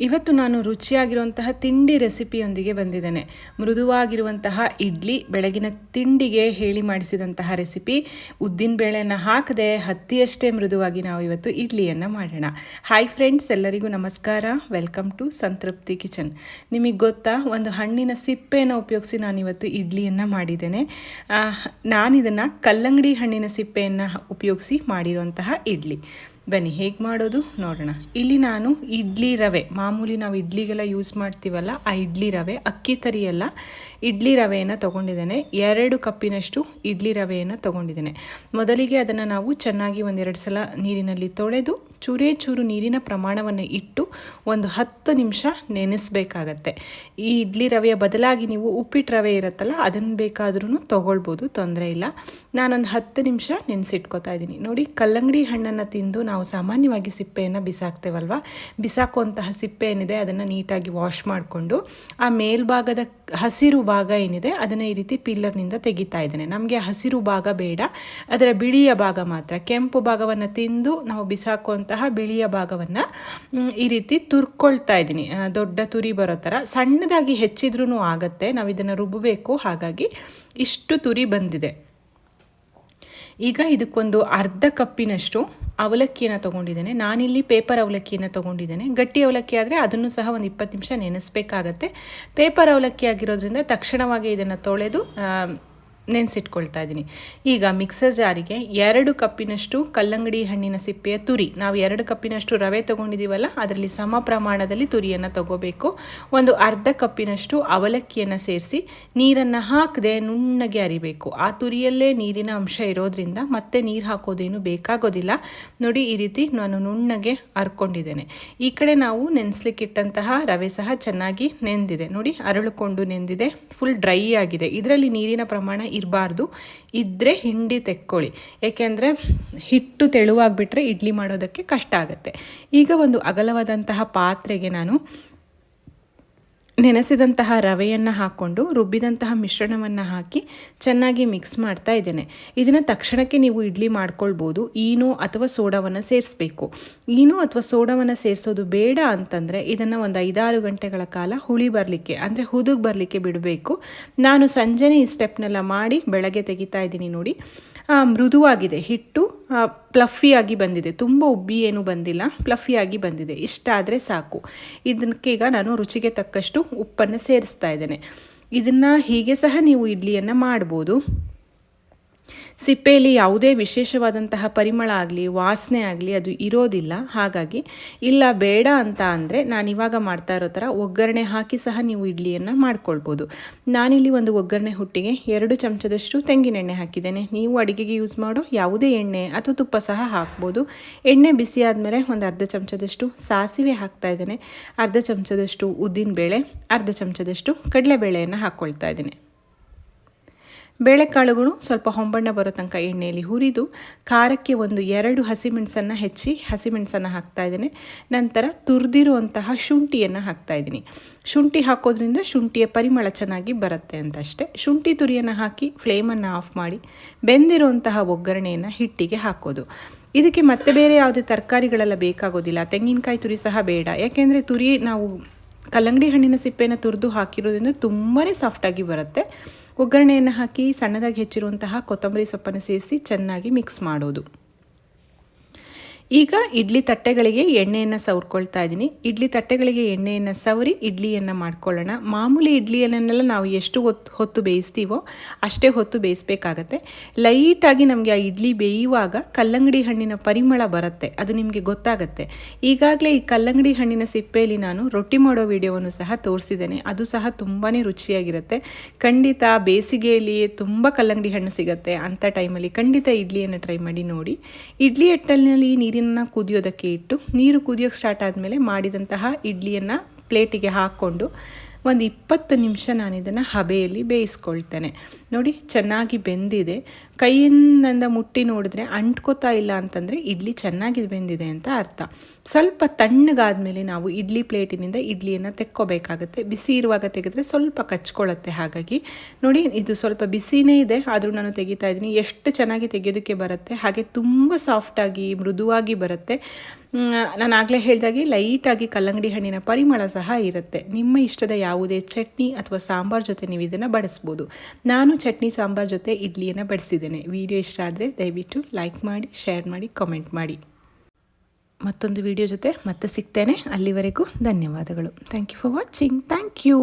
ಇವತ್ತು ನಾನು ರುಚಿಯಾಗಿರುವಂತಹ ತಿಂಡಿ ರೆಸಿಪಿಯೊಂದಿಗೆ ಬಂದಿದ್ದೇನೆ. ಮೃದುವಾಗಿರುವಂತಹ ಇಡ್ಲಿ, ಬೆಳಗಿನ ತಿಂಡಿಗೆ ಹೇಳಿ ಮಾಡಿಸಿದಂತಹ ರೆಸಿಪಿ. ಉದ್ದಿನ ಬೇಳೆಯನ್ನು ಹಾಕದೆ ಹತ್ತಿಯಷ್ಟೇ ಮೃದುವಾಗಿ ನಾವು ಇವತ್ತು ಇಡ್ಲಿಯನ್ನು ಮಾಡೋಣ. ಹಾಯ್ ಫ್ರೆಂಡ್ಸ್ ಎಲ್ಲರಿಗೂ ನಮಸ್ಕಾರ. ವೆಲ್ಕಮ್ ಟು ಸಂತೃಪ್ತಿ ಕಿಚನ್ ನಿಮಗೆ ಗೊತ್ತಾ, ಒಂದು ಹಣ್ಣಿನ ಸಿಪ್ಪೆಯನ್ನು ಉಪಯೋಗಿಸಿ ನಾನಿವತ್ತು ಇಡ್ಲಿಯನ್ನು ಮಾಡಿದ್ದೇನೆ. ನಾನಿದನ್ನು ಕಲ್ಲಂಗಡಿ ಹಣ್ಣಿನ ಸಿಪ್ಪೆಯನ್ನು ಉಪಯೋಗಿಸಿ ಮಾಡಿರುವಂತಹ ಇಡ್ಲಿ. ಬನ್ನಿ, ಹೇಗೆ ಮಾಡೋದು? ನೋಡೋಣ. ಇಲ್ಲಿ ನಾನು ಇಡ್ಲಿ ರವೆ, ಮಾಮೂಲಿ ನಾವು ಇಡ್ಲಿಗೆಲ್ಲ ಯೂಸ್ ಮಾಡ್ತೀವಲ್ಲ, ಆ ಇಡ್ಲಿ ರವೆ, ಅಕ್ಕಿ ತರಿಯಲ್ಲ ಇಡ್ಲಿ ರವೆಯನ್ನು ತೊಗೊಂಡಿದ್ದೇನೆ. ಎರಡು ಕಪ್ಪಿನಷ್ಟು ಇಡ್ಲಿ ರವೆಯನ್ನು ತೊಗೊಂಡಿದ್ದೇನೆ. ಮೊದಲಿಗೆ ಅದನ್ನು ನಾವು ಚೆನ್ನಾಗಿ ಒಂದೆರಡು ಸಲ ನೀರಿನಲ್ಲಿ ತೊಳೆದು ಚೂರೇ ಚೂರು ನೀರಿನ ಪ್ರಮಾಣವನ್ನು ಇಟ್ಟು ಒಂದು ಹತ್ತು ನಿಮಿಷ ನೆನೆಸಬೇಕಾಗತ್ತೆ. ಈ ಇಡ್ಲಿ ರವೆಯ ಬದಲಾಗಿ ನೀವು ಉಪ್ಪಿಟ್ಟು ರವೆ ಇರುತ್ತಲ್ಲ, ಅದನ್ನು ಬೇಕಾದ್ರೂ ತೊಗೊಳ್ಬೋದು, ತೊಂದರೆ ಇಲ್ಲ. ನಾನೊಂದು ಹತ್ತು ನಿಮಿಷ ನೆನೆಸಿಟ್ಕೋತಾ ಇದ್ದೀನಿ. ನೋಡಿ, ಕಲ್ಲಂಗಡಿ ಹಣ್ಣನ್ನು ತಿಂದು ನಾವು ಸಾಮಾನ್ಯವಾಗಿ ಸಿಪ್ಪೆಯನ್ನು ಬಿಸಾಕ್ತೇವಲ್ವ? ಬಿಸಾಕುವಂತಹ ಸಿಪ್ಪೆ ಏನಿದೆ, ಅದನ್ನು ನೀಟಾಗಿ ವಾಶ್ ಮಾಡಿಕೊಂಡು, ಆ ಮೇಲ್ಭಾಗದ ಹಸಿರು ಭಾಗ ಏನಿದೆ, ಅದನ್ನು ಈ ರೀತಿ ಪಿಲ್ಲರ್ನಿಂದ ತೆಗಿತಾ ಇದ್ದೇನೆ. ನಮಗೆ ಹಸಿರು ಭಾಗ ಬೇಡ, ಅದರ ಬಿಳಿಯ ಭಾಗ ಮಾತ್ರ. ಕೆಂಪು ಭಾಗವನ್ನು ತಿಂದು ನಾವು ಬಿಸಾಕುವಂತಹ ಬಿಳಿಯ ಭಾಗವನ್ನು ಈ ರೀತಿ ತುರ್ಕೊಳ್ತಾ ಇದ್ದೀನಿ. ದೊಡ್ಡ ತುರಿ ಬರೋ ಥರ ಸಣ್ಣದಾಗಿ ಹೆಚ್ಚಿದ್ರೂ ಆಗತ್ತೆ. ನಾವು ಇದನ್ನು ರುಬ್ಬಬೇಕು ಹಾಗಾಗಿ ಇಷ್ಟು ತುರಿ ಬಂದಿದೆ. ಈಗ ಇದಕ್ಕೊಂದು ಅರ್ಧ ಕಪ್ಪಿನಷ್ಟು ಅವಲಕ್ಕಿಯನ್ನು ತೊಗೊಂಡಿದ್ದೇನೆ. ನಾನಿಲ್ಲಿ ಪೇಪರ್ ಅವಲಕ್ಕಿಯನ್ನು ತೊಗೊಂಡಿದ್ದೇನೆ. ಗಟ್ಟಿ ಅವಲಕ್ಕಿ ಆದರೆ ಅದನ್ನು ಸಹ ಒಂದು ಇಪ್ಪತ್ತು ನಿಮಿಷ ನೆನೆಸ್ಬೇಕಾಗತ್ತೆ. ಪೇಪರ್ ಅವಲಕ್ಕಿ ಆಗಿರೋದ್ರಿಂದ ತಕ್ಷಣವಾಗಿ ಇದನ್ನು ತೊಳೆದು ನೆನೆಸಿಟ್ಕೊಳ್ತಾ ಇದ್ದೀನಿ. ಈಗ ಮಿಕ್ಸರ್ ಜಾರಿಗೆ ಎರಡು ಕಪ್ಪಿನಷ್ಟು ಕಲ್ಲಂಗಡಿ ಹಣ್ಣಿನ ಸಿಪ್ಪೆಯ ತುರಿ. ನಾವು ಎರಡು ಕಪ್ಪಿನಷ್ಟು ರವೆ ತೊಗೊಂಡಿದ್ದೀವಲ್ಲ ಅದರಲ್ಲಿ ಸಮ ಪ್ರಮಾಣದಲ್ಲಿ ತುರಿಯನ್ನು ತಗೋಬೇಕು. ಒಂದು ಅರ್ಧ ಕಪ್ಪಿನಷ್ಟು ಅವಲಕ್ಕಿಯನ್ನು ಸೇರಿಸಿ ನೀರನ್ನು ಹಾಕದೆ ನುಣ್ಣಗೆ ಅರಿಬೇಕು. ಆ ತುರಿಯಲ್ಲೇ ನೀರಿನ ಅಂಶ ಇರೋದ್ರಿಂದ ಮತ್ತೆ ನೀರು ಹಾಕೋದೇನು ಬೇಕಾಗೋದಿಲ್ಲ. ನೋಡಿ, ಈ ರೀತಿ ನಾನು ನುಣ್ಣಗೆ ಅರ್ಕೊಂಡಿದ್ದೇನೆ. ಈ ಕಡೆ ನಾವು ನೆನೆಸ್ಲಿಕ್ಕಿಟ್ಟಂತಹ ರವೆ ಸಹ ಚೆನ್ನಾಗಿ ನೆಂದಿದೆ. ನೋಡಿ, ಅರಳುಕೊಂಡು ನೆಂದಿದೆ. ಫುಲ್ ಡ್ರೈ ಆಗಿದೆ. ಇದರಲ್ಲಿ ನೀರಿನ ಪ್ರಮಾಣ ಇರಬಾರ್ದು. ಇದ್ದರೆ ಹಿಂಡಿ ತೆಕ್ಕೊಳ್ಳಿ. ಏಕೆಂದರೆ ಹಿಟ್ಟು ತೆಳುವಾಗಿಬಿಟ್ರೆ ಇಡ್ಲಿ ಮಾಡೋದಕ್ಕೆ ಕಷ್ಟ ಆಗುತ್ತೆ. ಈಗ ಒಂದು ಅಗಲವಾದಂತಹ ಪಾತ್ರೆಗೆ ನಾನು ನೆನೆಸಿದಂತಹ ರವೆಯನ್ನು ಹಾಕ್ಕೊಂಡು ರುಬ್ಬಿದಂತಹ ಮಿಶ್ರಣವನ್ನು ಹಾಕಿ ಚೆನ್ನಾಗಿ ಮಿಕ್ಸ್ ಮಾಡ್ತಾ ಇದ್ದೇನೆ. ಇದನ್ನು ತಕ್ಷಣಕ್ಕೆ ನೀವು ಇಡ್ಲಿ ಮಾಡ್ಕೊಳ್ಬೋದು, ಈನು ಅಥವಾ ಸೋಡಾವನ್ನು ಸೇರಿಸಬೇಕು. ಈನು ಅಥವಾ ಸೋಡಾವನ್ನು ಸೇರಿಸೋದು ಬೇಡ ಅಂತಂದರೆ ಇದನ್ನು ಒಂದು ಐದಾರು ಗಂಟೆಗಳ ಕಾಲ ಹುಳಿ ಬರಲಿಕ್ಕೆ, ಅಂದರೆ ಹುದುಗ್ ಬರಲಿಕ್ಕೆ ಬಿಡಬೇಕು. ನಾನು ಸಂಜೆನೆ ಈ ಸ್ಟೆಪ್ನೆಲ್ಲ ಮಾಡಿ ಬೆಳಗ್ಗೆ ತೆಗಿತಾ ಇದ್ದೀನಿ ನೋಡಿ. ಮೃದುವಾಗಿದೆ, ಹಿಟ್ಟು ಪ್ಲಫಿಯಾಗಿ ಬಂದಿದೆ. ತುಂಬ ಉಬ್ಬಿ ಏನು ಬಂದಿಲ್ಲ ಪ್ಲಫಿಯಾಗಿ ಬಂದಿದೆ. ಇಷ್ಟ ಆದರೆ ಸಾಕು. ಇದಕ್ಕೀಗ ನಾನು ರುಚಿಗೆ ತಕ್ಕಷ್ಟು ಉಪ್ಪನ್ನು ಸೇರಿಸ್ತಾ ಇದ್ದೇನೆ. ಇದನ್ನು ಹೀಗೆ ಸಹ ನೀವು ಇಡ್ಲಿಯನ್ನು ಮಾಡ್ಬೋದು. ಸಿಪ್ಪೆಯಲ್ಲಿ ಯಾವುದೇ ವಿಶೇಷವಾದಂತಹ ಪರಿಮಳ ಆಗಲಿ, ವಾಸನೆ ಆಗಲಿ ಅದು ಇರೋದಿಲ್ಲ. ಹಾಗಾಗಿ ಇಲ್ಲ, ಬೇಡ ಅಂತ ಅಂದರೆ ಇವಾಗ ಮಾಡ್ತಾ ಇರೋ ಥರ ಒಗ್ಗರಣೆ ಹಾಕಿ ಸಹ ನೀವು ಇಡ್ಲಿಯನ್ನು ಮಾಡ್ಕೊಳ್ಬೋದು. ನಾನಿಲ್ಲಿ ಒಂದು ಒಗ್ಗರಣೆ ಹುಟ್ಟಿಗೆ ಎರಡು ಚಮಚದಷ್ಟು ತೆಂಗಿನೆಣ್ಣೆ ಹಾಕಿದ್ದೇನೆ. ನೀವು ಅಡುಗೆಗೆ ಯೂಸ್ ಮಾಡೋ ಯಾವುದೇ ಎಣ್ಣೆ ಅಥವಾ ತುಪ್ಪ ಸಹ ಹಾಕ್ಬೋದು. ಎಣ್ಣೆ ಬಿಸಿ ಆದಮೇಲೆ ಒಂದು ಅರ್ಧ ಚಮಚದಷ್ಟು ಸಾಸಿವೆ ಹಾಕ್ತಾ ಇದ್ದೇನೆ. ಅರ್ಧ ಚಮಚದಷ್ಟು ಉದ್ದಿನಬೇಳೆ, ಅರ್ಧ ಚಮಚದಷ್ಟು ಕಡಲೆಬೇಳೆಯನ್ನು ಹಾಕ್ಕೊಳ್ತಾ ಇದ್ದೀನಿ. ಬೇಳೆಕಾಳುಗಳು ಸ್ವಲ್ಪ ಹೊಂಬಣ್ಣ ಬರೋ ತನಕ ಎಣ್ಣೆಯಲ್ಲಿ ಹುರಿದು ಖಾರಕ್ಕೆ ಒಂದು ಎರಡು ಹಸಿಮೆಣಸನ್ನು ಹೆಚ್ಚಿ ಹಸಿಮೆಣಸನ್ನು ಹಾಕ್ತಾ ಇದ್ದೀನಿ. ನಂತರ ತುರಿದಿರುವಂತಹ ಶುಂಠಿಯನ್ನು ಹಾಕ್ತಾ ಇದ್ದೀನಿ. ಶುಂಠಿ ಹಾಕೋದ್ರಿಂದ ಶುಂಠಿಯ ಪರಿಮಳ ಚೆನ್ನಾಗಿ ಬರುತ್ತೆ ಅಂತ ಅಷ್ಟೇ ಶುಂಠಿ ತುರಿಯನ್ನು ಹಾಕಿ ಫ್ಲೇಮನ್ನು ಆಫ್ ಮಾಡಿ ಬೆಂದಿರುವಂತಹ ಒಗ್ಗರಣೆಯನ್ನು ಹಿಟ್ಟಿಗೆ ಹಾಕೋದು. ಇದಕ್ಕೆ ಮತ್ತೆ ಬೇರೆ ಯಾವುದೇ ತರಕಾರಿಗಳೆಲ್ಲ ಬೇಕಾಗೋದಿಲ್ಲ. ತೆಂಗಿನಕಾಯಿ ತುರಿ ಸಹ ಬೇಡ. ಯಾಕೆಂದರೆ ತುರಿ ನಾವು ಕಲ್ಲಂಗಡಿ ಹಣ್ಣಿನ ಸಿಪ್ಪೆನ ತುರಿದು ಹಾಕಿರೋದ್ರಿಂದ ತುಂಬಾ ಸಾಫ್ಟಾಗಿ ಬರುತ್ತೆ. ಒಗ್ಗರಣೆಯನ್ನು ಹಾಕಿ ಸಣ್ಣದಾಗಿ ಹೆಚ್ಚಿರುವಂತಹ ಕೊತ್ತಂಬರಿ ಸೊಪ್ಪನ್ನು ಸೇರಿಸಿ ಚೆನ್ನಾಗಿ ಮಿಕ್ಸ್ ಮಾಡೋದು. ಈಗ ಇಡ್ಲಿ ತಟ್ಟೆಗಳಿಗೆ ಎಣ್ಣೆಯನ್ನು ಸವರ್ಕೊಳ್ತಾ ಇದ್ದೀನಿ ಇಡ್ಲಿ ತಟ್ಟೆಗಳಿಗೆ ಎಣ್ಣೆಯನ್ನು ಸವರಿ ಇಡ್ಲಿಯನ್ನು ಮಾಡ್ಕೊಳ್ಳೋಣ. ಮಾಮೂಲಿ ಇಡ್ಲಿಯನ್ನೆಲ್ಲ ನಾವು ಎಷ್ಟು ಹೊತ್ತು ಹೊತ್ತು ಬೇಯಿಸ್ತೀವೋ ಅಷ್ಟೇ ಹೊತ್ತು ಬೇಯಿಸ್ಬೇಕಾಗತ್ತೆ. ಲೈಟಾಗಿ ನಮಗೆ ಆ ಇಡ್ಲಿ ಬೇಯುವಾಗ ಕಲ್ಲಂಗಡಿ ಹಣ್ಣಿನ ಪರಿಮಳ ಬರುತ್ತೆ. ಅದು ನಿಮಗೆ ಗೊತ್ತಾಗತ್ತೆ. ಈಗಾಗಲೇ ಈ ಕಲ್ಲಂಗಡಿ ಹಣ್ಣಿನ ಸಿಪ್ಪೆಯಲ್ಲಿ ನಾನು ರೊಟ್ಟಿ ಮಾಡೋ ವಿಡಿಯೋವನ್ನು ಸಹ ತೋರಿಸಿದ್ದೇನೆ. ಅದು ಸಹ ತುಂಬಾ ರುಚಿಯಾಗಿರುತ್ತೆ. ಖಂಡಿತ ಬೇಸಿಗೆಯಲ್ಲಿ ತುಂಬ ಕಲ್ಲಂಗಡಿ ಹಣ್ಣು ಸಿಗುತ್ತೆ ಅಂಥ ಟೈಮಲ್ಲಿ ಖಂಡಿತ ಇಡ್ಲಿಯನ್ನು ಟ್ರೈ ಮಾಡಿ ನೋಡಿ. ಇಡ್ಲಿ ಹಟ್ಟಲ್ಲಿ ನೀರಿನ ಕುದಿಯೋದಕ್ಕೆ ಇಟ್ಟು ನೀರು ಕುದಿಯೋಕ್ಕೆ ಸ್ಟಾರ್ಟ್ ಆದಮೇಲೆ ಮಾಡಿದಂತಹ ಇಡ್ಲಿಯನ್ನು ಪ್ಲೇಟಿಗೆ ಹಾಕ್ಕೊಂಡು ಒಂದು ಇಪ್ಪತ್ತು ನಿಮಿಷ ನಾನು ಇದನ್ನು ಹಬೆಯಲ್ಲಿ ಬೇಯಿಸ್ಕೊಳ್ತೇನೆ. ನೋಡಿ, ಚೆನ್ನಾಗಿ ಬೆಂದಿದೆ. ಕೈಯಿಂದ ಮುಟ್ಟಿ ನೋಡಿದ್ರೆ ಅಂಟ್ಕೋತಾ ಇಲ್ಲ ಅಂತಂದರೆ ಇಡ್ಲಿ ಚೆನ್ನಾಗಿ ಬೆಂದಿದೆ ಅಂತ ಅರ್ಥ. ಸ್ವಲ್ಪ ತಣ್ಣಗಾದ್ಮೇಲೆ ನಾವು ಇಡ್ಲಿ ಪ್ಲೇಟಿನಿಂದ ಇಡ್ಲಿಯನ್ನು ತೆಕ್ಕೋಬೇಕಾಗತ್ತೆ. ಬಿಸಿ ಇರುವಾಗ ತೆಗೆದ್ರೆ ಸ್ವಲ್ಪ ಕಚ್ಕೊಳ್ಳುತ್ತೆ ಹಾಗಾಗಿ. ನೋಡಿ, ಇದು ಸ್ವಲ್ಪ ಬಿಸಿನೇ ಇದೆ, ಆದರೂ ನಾನು ತೆಗಿತಾ ಇದ್ದೀನಿ. ಎಷ್ಟು ಚೆನ್ನಾಗಿ ತೆಗೆಯೋದಕ್ಕೆ ಬರುತ್ತೆ, ಹಾಗೆ ತುಂಬ ಸಾಫ್ಟಾಗಿ, ಮೃದುವಾಗಿ ಬರುತ್ತೆ. ನಾನು ಆಗಲೇ ಹೇಳಿದಾಗೆ ಲೈಟಾಗಿ ಕಲ್ಲಂಗಡಿ ಹಣ್ಣಿನ ಪರಿಮಳ ಸಹ ಇರುತ್ತೆ. ನಿಮ್ಮ ಇಷ್ಟದ ಯಾವುದೇ ಚಟ್ನಿ ಅಥವಾ ಸಾಂಬಾರ್ ಜೊತೆ ನೀವು ಇದನ್ನು ಬಡಿಸ್ಬೋದು. ನಾನು ಚಟ್ನಿ ಸಾಂಬಾರ್ ಜೊತೆ ಇಡ್ಲಿಯನ್ನು ಬಡಿಸಿದ್ದೇನೆ. ವಿಡಿಯೋ ಇಷ್ಟ ಆದರೆ ದಯವಿಟ್ಟು ಲೈಕ್ ಮಾಡಿ ಶೇರ್ ಮಾಡಿ ಕಾಮೆಂಟ್ ಮಾಡಿ. ಮತ್ತೊಂದು ವಿಡಿಯೋ ಜೊತೆ ಮತ್ತೆ ಸಿಗ್ತೇನೆ. ಅಲ್ಲಿವರೆಗೂ ಧನ್ಯವಾದಗಳು. Thank you for watching thank you